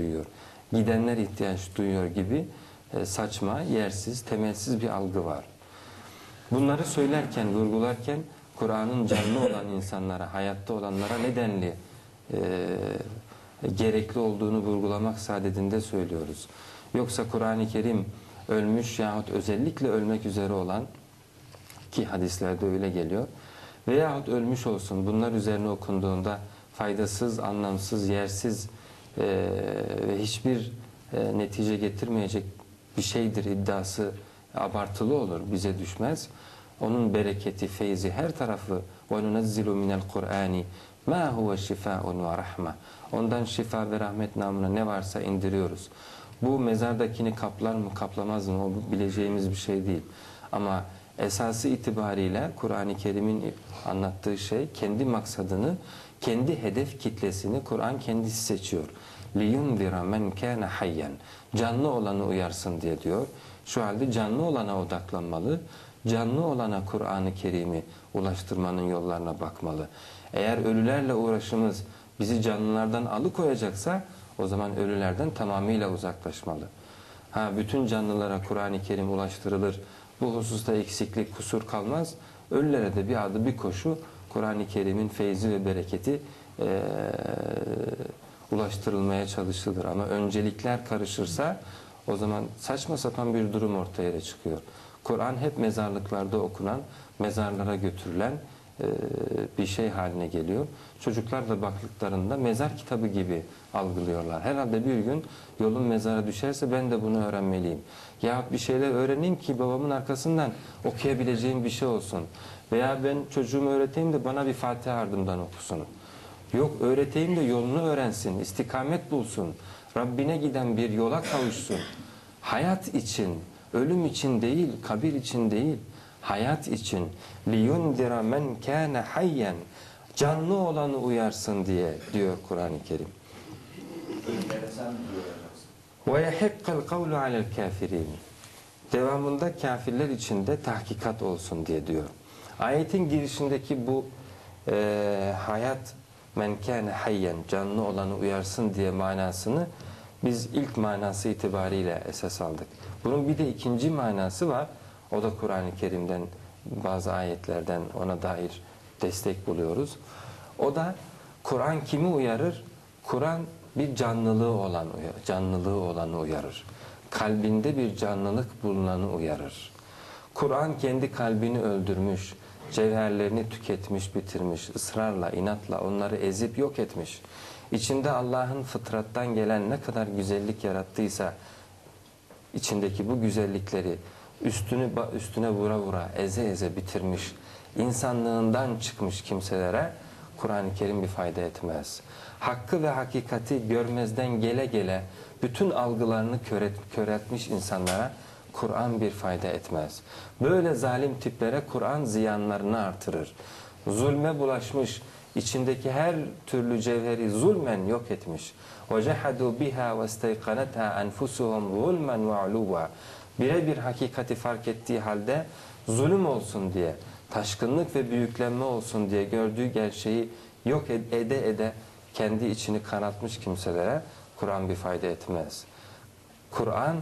duyuyor. Gidenler ihtiyaç duyuyor gibi e, saçma, yersiz, temelsiz bir algı var. Bunları söylerken, vurgularken Kur'an'ın canlı olan insanlara, hayatta olanlara nedenli e, gerekli olduğunu vurgulamak saadetinde söylüyoruz. Yoksa Kur'an-ı Kerim ölmüş yahut özellikle ölmek üzere olan ki hadislerde öyle geliyor veyahut ölmüş olsun bunlar üzerine okunduğunda faydasız, anlamsız, yersiz ee, ve hiçbir e, netice getirmeyecek bir şeydir iddiası abartılı olur, bize düşmez. Onun bereketi, feyzi her tarafı وَنُنَزِّلُ مِنَ الْقُرْآنِ مَا هُوَ شِفَاءٌ وَرَحْمَةٌ Ondan şifa ve rahmet namına ne varsa indiriyoruz. Bu mezardakini kaplar mı kaplamaz mı o bileceğimiz bir şey değil. Ama esası itibariyle Kur'an-ı Kerim'in anlattığı şey kendi maksadını, kendi hedef kitlesini Kur'an kendisi seçiyor liyundira men kana hayyan. Canlı olanı uyarsın diye diyor. Şu halde canlı olana odaklanmalı. Canlı olana Kur'an-ı Kerim'i ulaştırmanın yollarına bakmalı. Eğer ölülerle uğraşımız bizi canlılardan alıkoyacaksa o zaman ölülerden tamamıyla uzaklaşmalı. Ha bütün canlılara Kur'an-ı Kerim ulaştırılır. Bu hususta eksiklik, kusur kalmaz. Ölülere de bir adı bir koşu Kur'an-ı Kerim'in feyzi ve bereketi ee, ulaştırılmaya çalışılır. Ama öncelikler karışırsa o zaman saçma sapan bir durum ortaya çıkıyor. Kur'an hep mezarlıklarda okunan, mezarlara götürülen e, bir şey haline geliyor. Çocuklar da baktıklarında mezar kitabı gibi algılıyorlar. Herhalde bir gün yolun mezara düşerse ben de bunu öğrenmeliyim. Ya bir şeyler öğreneyim ki babamın arkasından okuyabileceğim bir şey olsun. Veya ben çocuğumu öğreteyim de bana bir Fatiha ardımdan okusun. Yok öğreteyim de yolunu öğrensin, istikamet bulsun. Rabbine giden bir yola kavuşsun. Hayat için, ölüm için değil, kabir için değil, hayat için liyundira men kana hayyan canlı olanı uyarsın diye diyor Kur'an-ı Kerim. Yehikkal kavlu alel kafirin. Devamında kafirler için de tahkikat olsun diye diyor. Ayetin girişindeki bu e, hayat men kâne hayyen canlı olanı uyarsın diye manasını biz ilk manası itibariyle esas aldık. Bunun bir de ikinci manası var. O da Kur'an-ı Kerim'den bazı ayetlerden ona dair destek buluyoruz. O da Kur'an kimi uyarır? Kur'an bir canlılığı olan canlılığı olanı uyarır. Kalbinde bir canlılık bulunanı uyarır. Kur'an kendi kalbini öldürmüş, cevherlerini tüketmiş, bitirmiş, ısrarla, inatla onları ezip yok etmiş. İçinde Allah'ın fıtrattan gelen ne kadar güzellik yarattıysa içindeki bu güzellikleri üstünü üstüne vura vura, eze eze bitirmiş, insanlığından çıkmış kimselere Kur'an-ı Kerim bir fayda etmez. Hakkı ve hakikati görmezden gele gele bütün algılarını köret, köreltmiş insanlara Kur'an bir fayda etmez. Böyle zalim tiplere Kur'an ziyanlarını artırır. Zulme bulaşmış, içindeki her türlü cevheri zulmen yok etmiş. وَجَحَدُوا بِهَا وَاسْتَيْقَنَتْهَا أَنْفُسُهُمْ ظُلْمًا وَعْلُوًا Birebir hakikati fark ettiği halde zulüm olsun diye, taşkınlık ve büyüklenme olsun diye gördüğü gerçeği yok ede ede kendi içini kanatmış kimselere Kur'an bir fayda etmez. Kur'an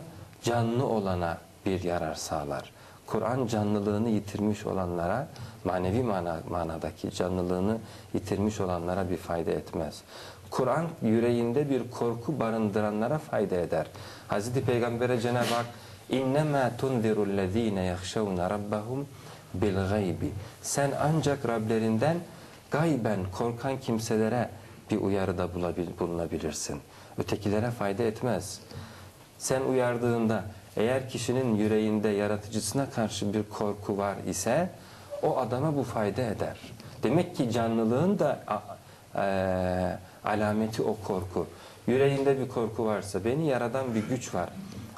canlı olana bir yarar sağlar. Kur'an canlılığını yitirmiş olanlara, manevi mana, manadaki canlılığını yitirmiş olanlara bir fayda etmez. Kur'an yüreğinde bir korku barındıranlara fayda eder. Hazreti Peygamber'e Cenab-ı Hak اِنَّمَا تُنْذِرُ الَّذ۪ينَ يَخْشَوْنَ رَبَّهُمْ بِالْغَيْبِ Sen ancak Rablerinden gayben korkan kimselere bir uyarıda bulunabilirsin. Ötekilere fayda etmez. Sen uyardığında eğer kişinin yüreğinde yaratıcısına karşı bir korku var ise o adama bu fayda eder. Demek ki canlılığın da e, alameti o korku. Yüreğinde bir korku varsa beni yaradan bir güç var.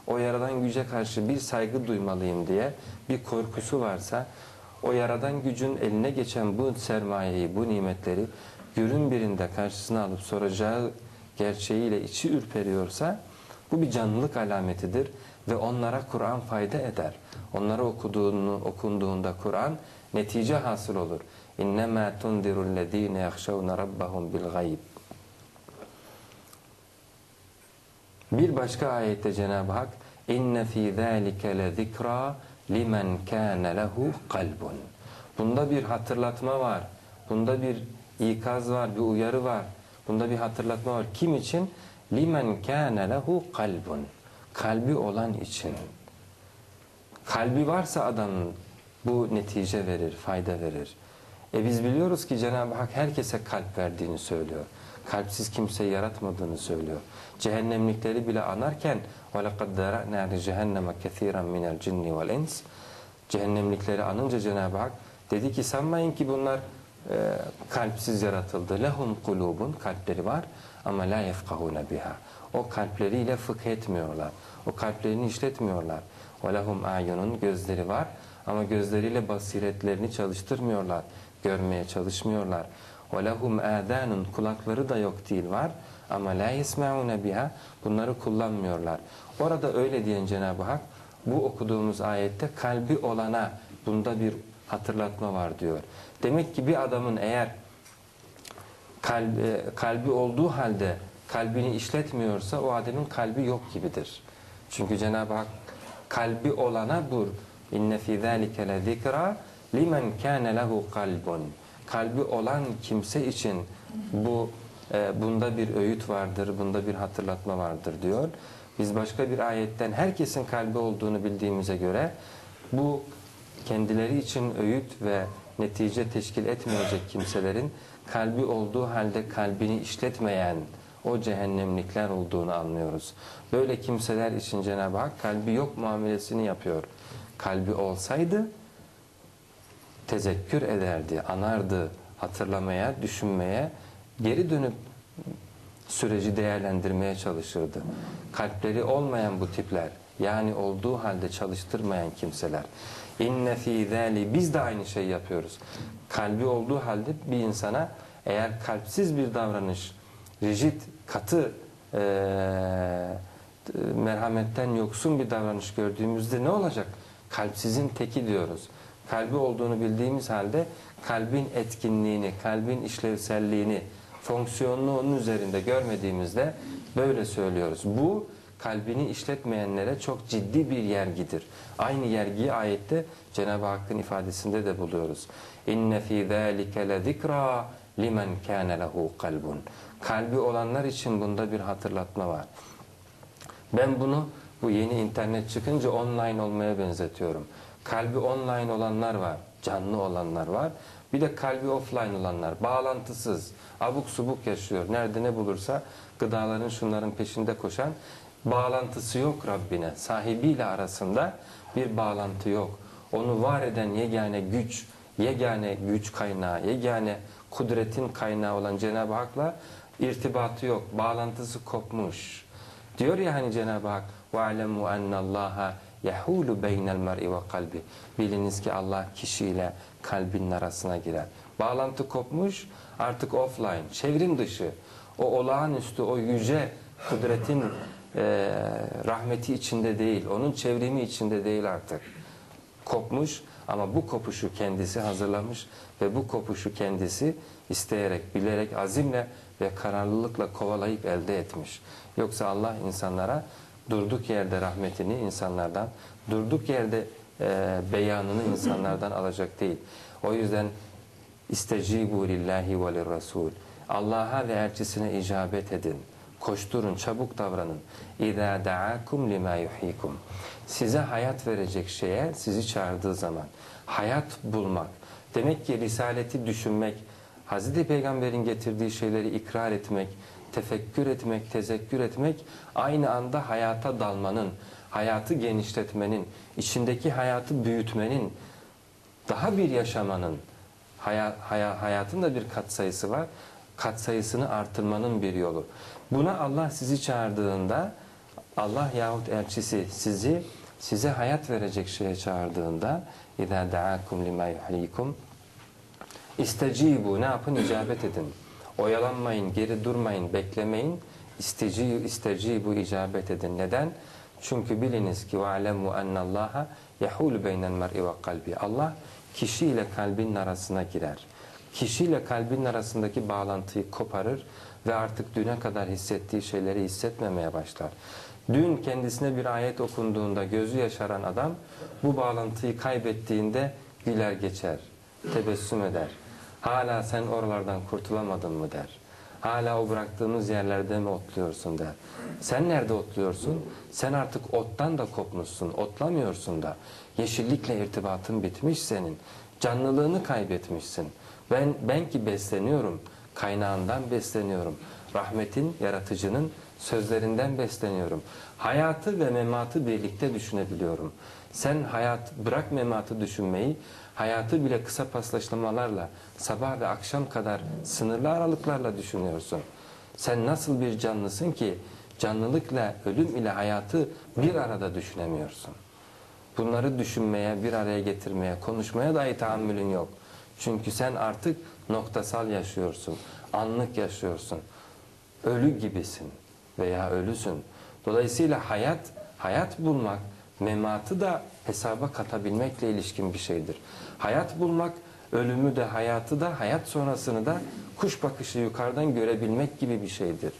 O yaradan güce karşı bir saygı duymalıyım diye bir korkusu varsa o yaradan gücün eline geçen bu sermayeyi, bu nimetleri günün birinde karşısına alıp soracağı gerçeğiyle içi ürperiyorsa bu bir canlılık alametidir ve onlara Kur'an fayda eder. Onlara okuduğunu, okunduğunda Kur'an netice hasıl olur. İnnemâ tundirullezîne yahşavne rabbahum bil gayb. Bir başka ayette Cenab-ı Hak inne fi zalike le zikra limen kana lehu kalbun. Bunda bir hatırlatma var. Bunda bir ikaz var, bir uyarı var. Bunda bir hatırlatma var. Kim için? Limen kana lehu kalbun. Kalbi olan için. Kalbi varsa adamın bu netice verir, fayda verir. E biz biliyoruz ki Cenab-ı Hak herkese kalp verdiğini söylüyor. Kalpsiz kimseyi yaratmadığını söylüyor. Cehennemlikleri bile anarken وَلَقَدْ دَرَأْنَا لِجَهَنَّمَ كَثِيرًا مِنَ الْجِنِّ وَالْاِنْسِ Cehennemlikleri anınca Cenab-ı Hak dedi ki sanmayın ki bunlar e, kalpsiz yaratıldı. Lehum kulubun kalpleri var ama la yefkahune biha. O kalpleriyle fıkh etmiyorlar. O kalplerini işletmiyorlar. Ve lehum ayunun gözleri var ama gözleriyle basiretlerini çalıştırmıyorlar. Görmeye çalışmıyorlar. Ve lehum adanun kulakları da yok değil var ama la yesmaune biha. Bunları kullanmıyorlar. Orada öyle diyen Cenab-ı Hak bu okuduğumuz ayette kalbi olana bunda bir hatırlatma var diyor. Demek ki bir adamın eğer kalbi, kalbi olduğu halde kalbini işletmiyorsa o adamın kalbi yok gibidir. Çünkü Cenab-ı Hak kalbi olana bur. İnne fî zâlike le zikra limen kâne lehu kalbun. Kalbi olan kimse için bu e, bunda bir öğüt vardır, bunda bir hatırlatma vardır diyor. Biz başka bir ayetten herkesin kalbi olduğunu bildiğimize göre bu kendileri için öğüt ve netice teşkil etmeyecek kimselerin kalbi olduğu halde kalbini işletmeyen o cehennemlikler olduğunu anlıyoruz. Böyle kimseler için Cenab-ı Hak kalbi yok muamelesini yapıyor. Kalbi olsaydı tezekkür ederdi, anardı, hatırlamaya, düşünmeye, geri dönüp süreci değerlendirmeye çalışırdı. Kalpleri olmayan bu tipler, yani olduğu halde çalıştırmayan kimseler. İnne fî zâli biz de aynı şeyi yapıyoruz. Kalbi olduğu halde bir insana eğer kalpsiz bir davranış, rigid, katı, eee, merhametten yoksun bir davranış gördüğümüzde ne olacak? Kalpsizin teki diyoruz. Kalbi olduğunu bildiğimiz halde kalbin etkinliğini, kalbin işlevselliğini, fonksiyonunu onun üzerinde görmediğimizde böyle söylüyoruz. Bu kalbini işletmeyenlere çok ciddi bir yergidir. Aynı yergiyi ayette Cenab-ı Hakk'ın ifadesinde de buluyoruz. İnne fî zâlike le zikra limen kâne lehu kalbun. Kalbi olanlar için bunda bir hatırlatma var. Ben bunu bu yeni internet çıkınca online olmaya benzetiyorum. Kalbi online olanlar var, canlı olanlar var. Bir de kalbi offline olanlar, bağlantısız, abuk subuk yaşıyor. Nerede ne bulursa gıdaların şunların peşinde koşan, bağlantısı yok Rabbine. Sahibiyle arasında bir bağlantı yok. Onu var eden yegane güç, yegane güç kaynağı, yegane kudretin kaynağı olan Cenab-ı Hak'la irtibatı yok, bağlantısı kopmuş. Diyor ya hani Cenab-ı Hak وَعْلَمُوا أَنَّ اللّٰهَ يَحُولُ بَيْنَ الْمَرْءِ وَقَلْبِ Biliniz ki Allah kişiyle kalbinin arasına girer. Bağlantı kopmuş, artık offline, çevrim dışı. O olağanüstü, o yüce kudretin e, rahmeti içinde değil, onun çevrimi içinde değil artık. Kopmuş ama bu kopuşu kendisi hazırlamış ve bu kopuşu kendisi isteyerek, bilerek, azimle ve kararlılıkla kovalayıp elde etmiş. Yoksa Allah insanlara durduk yerde rahmetini insanlardan, durduk yerde e, beyanını insanlardan alacak değil. O yüzden istecibu lillahi ve lirrasul. Allah'a ve elçisine icabet edin. Koşturun, çabuk davranın. İza da'akum lima yuhyikum. Size hayat verecek şeye sizi çağırdığı zaman hayat bulmak. Demek ki risaleti düşünmek, Hazreti Peygamber'in getirdiği şeyleri ikrar etmek, tefekkür etmek, tezekkür etmek aynı anda hayata dalmanın, hayatı genişletmenin, içindeki hayatı büyütmenin, daha bir yaşamanın, hayat, hayatın da bir katsayısı var, katsayısını artırmanın bir yolu. Buna Allah sizi çağırdığında, Allah yahut elçisi sizi size hayat verecek şeye çağırdığında اِذَا دَعَاكُمْ لِمَا يُحْلِيكُمْ İstecibu ne yapın? icabet edin. Oyalanmayın, geri durmayın, beklemeyin. İstecibu, istecibu icabet edin. Neden? Çünkü biliniz ki وَعْلَمُوا اَنَّ اللّٰهَ يَحُولُ بَيْنَ الْمَرْءِ وَقَلْبِ Allah kişiyle kalbin arasına girer. Kişiyle kalbin arasındaki bağlantıyı koparır ve artık düne kadar hissettiği şeyleri hissetmemeye başlar. Dün kendisine bir ayet okunduğunda gözü yaşaran adam bu bağlantıyı kaybettiğinde güler geçer, tebessüm eder. Hala sen oralardan kurtulamadın mı der. Hala o bıraktığımız yerlerde mi otluyorsun der. Sen nerede otluyorsun? Sen artık ottan da kopmuşsun, otlamıyorsun da. Yeşillikle irtibatın bitmiş senin. Canlılığını kaybetmişsin. Ben, ben ki besleniyorum, kaynağından besleniyorum. Rahmetin, yaratıcının sözlerinden besleniyorum. Hayatı ve mematı birlikte düşünebiliyorum. Sen hayat, bırak mematı düşünmeyi, hayatı bile kısa paslaşmalarla, sabah ve akşam kadar sınırlı aralıklarla düşünüyorsun. Sen nasıl bir canlısın ki canlılıkla, ölüm ile hayatı bir arada düşünemiyorsun. Bunları düşünmeye, bir araya getirmeye, konuşmaya dahi tahammülün yok. Çünkü sen artık noktasal yaşıyorsun, anlık yaşıyorsun. Ölü gibisin veya ölüsün. Dolayısıyla hayat, hayat bulmak, mematı da hesaba katabilmekle ilişkin bir şeydir. Hayat bulmak, ölümü de, hayatı da, hayat sonrasını da kuş bakışı yukarıdan görebilmek gibi bir şeydir.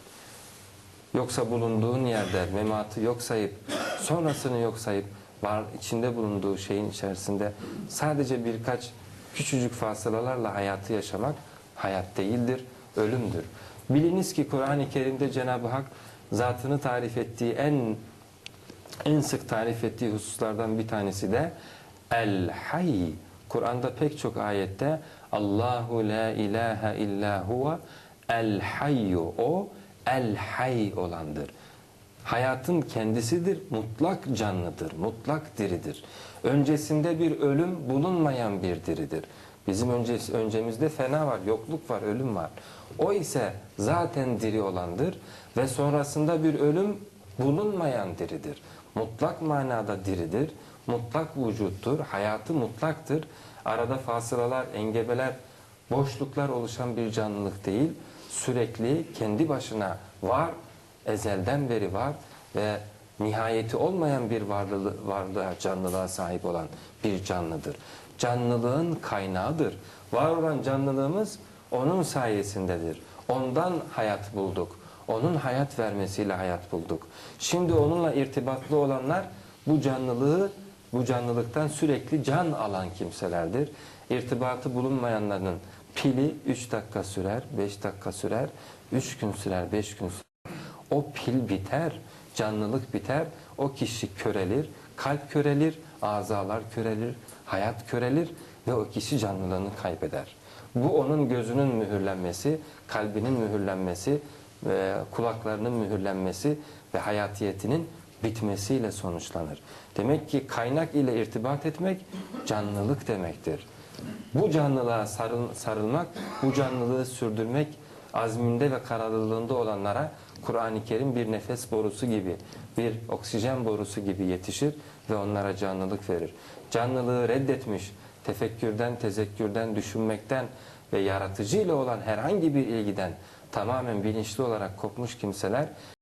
Yoksa bulunduğun yerde mematı yok sayıp, sonrasını yok sayıp, var içinde bulunduğu şeyin içerisinde sadece birkaç küçücük fasılalarla hayatı yaşamak hayat değildir, ölümdür. Biliniz ki Kur'an-ı Kerim'de Cenab-ı Hak zatını tarif ettiği en en sık tarif ettiği hususlardan bir tanesi de El Hayy. Kur'an'da pek çok ayette Allahu la ilahe illa huve El Hayyu. O El Hayy olandır. Hayatın kendisidir, mutlak canlıdır, mutlak diridir. Öncesinde bir ölüm bulunmayan bir diridir. Bizim önce, öncemizde fena var, yokluk var, ölüm var. O ise zaten diri olandır ve sonrasında bir ölüm bulunmayan diridir. Mutlak manada diridir, mutlak vücuttur, hayatı mutlaktır. Arada fasılalar, engebeler, boşluklar oluşan bir canlılık değil, sürekli kendi başına var, ezelden beri var ve nihayeti olmayan bir varlığı, varlığa, canlılığa sahip olan bir canlıdır. Canlılığın kaynağıdır. Var olan canlılığımız onun sayesindedir. Ondan hayat bulduk. Onun hayat vermesiyle hayat bulduk. Şimdi onunla irtibatlı olanlar bu canlılığı, bu canlılıktan sürekli can alan kimselerdir. İrtibatı bulunmayanların pili 3 dakika sürer, 5 dakika sürer, 3 gün sürer, 5 gün sürer. O pil biter, canlılık biter, o kişi körelir, kalp körelir, azalar körelir, hayat körelir ve o kişi canlılığını kaybeder. Bu onun gözünün mühürlenmesi, kalbinin mühürlenmesi, e, kulaklarının mühürlenmesi ve hayatiyetinin bitmesiyle sonuçlanır. Demek ki kaynak ile irtibat etmek canlılık demektir. Bu canlılığa sarıl, sarılmak, bu canlılığı sürdürmek azminde ve kararlılığında olanlara Kur'an-ı Kerim bir nefes borusu gibi, bir oksijen borusu gibi yetişir ve onlara canlılık verir. Canlılığı reddetmiş, tefekkürden, tezekkürden, düşünmekten ve yaratıcı ile olan herhangi bir ilgiden tamamen bilinçli olarak kopmuş kimseler